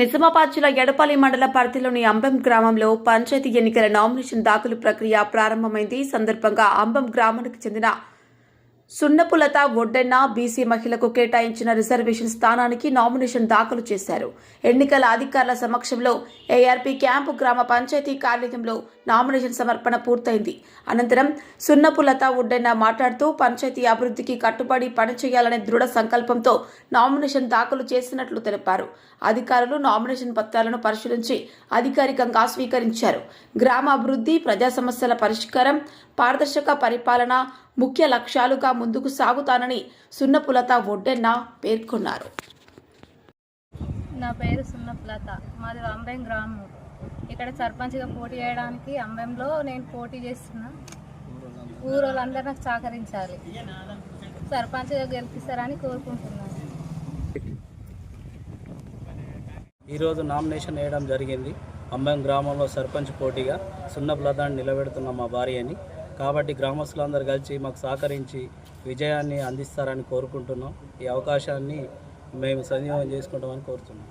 నిజామాబాద్ జిల్లా ఎడపల్లి మండల పరిధిలోని అంబం గ్రామంలో పంచాయతీ ఎన్నికల నామినేషన్ దాఖలు ప్రక్రియ ప్రారంభమైంది. ఈ సందర్భంగా అంబం గ్రామానికి చెందిన సున్నపులత ఒడ్డెన్న బీసీ మహిళకు కేటాయించిన రిజర్వేషన్ స్థానానికి నామినేషన్ దాఖలు చేశారు. ఎన్నికల అధికారుల సమక్షంలో ఏఆర్పీ క్యాంపు గ్రామ పంచాయతీ కార్యాలయంలో నామినేషన్ సమర్పణ పూర్తయింది. అనంతరం సున్నపులత ఒడ్డెన్న మాట్లాడుతూ పంచాయతీ అభివృద్ధికి కట్టుబడి పనిచేయాలనే దృఢ సంకల్పంతో నామినేషన్ దాఖలు చేసినట్లు తెలిపారు. అధికారులు నామినేషన్ పత్రాలను పరిశీలించి అధికారికంగా స్వీకరించారు. గ్రామ అభివృద్ధి ప్రజా సమస్యల పరిష్కారం పారదర్శక పరిపాలన ముఖ్య లక్ష్యాలుగా ముందుకు సాగుతానని సున్నపులత ఒడ్డెన్న పేర్కొన్నారు. నా పేరు సున్నప్లత. మాది అంబెం గ్రామం. ఇక్కడ సర్పంచ్గా పోటీ చేయడానికి అంబెంలో నేను పోటీ చేస్తున్నా. ఊరోళ్ళందరూ నాకు సహకరించాలి. సర్పంచ్గా గెలిపిస్తారని కోరుకుంటున్నాను. ఈరోజు నామినేషన్ వేయడం జరిగింది. అంబం గ్రామంలో సర్పంచ్ పోటీగా సున్నప్లతాన్ని నిలబెడుతున్న మా భార్యని కాబట్టి గ్రామస్తులందరూ కలిసి మాకు సహకరించి విజయాన్ని అందిస్తారని కోరుకుంటున్నాం. ఈ అవకాశాన్ని మేము సద్వినియోగం చేసుకుంటామని కోరుతున్నాం.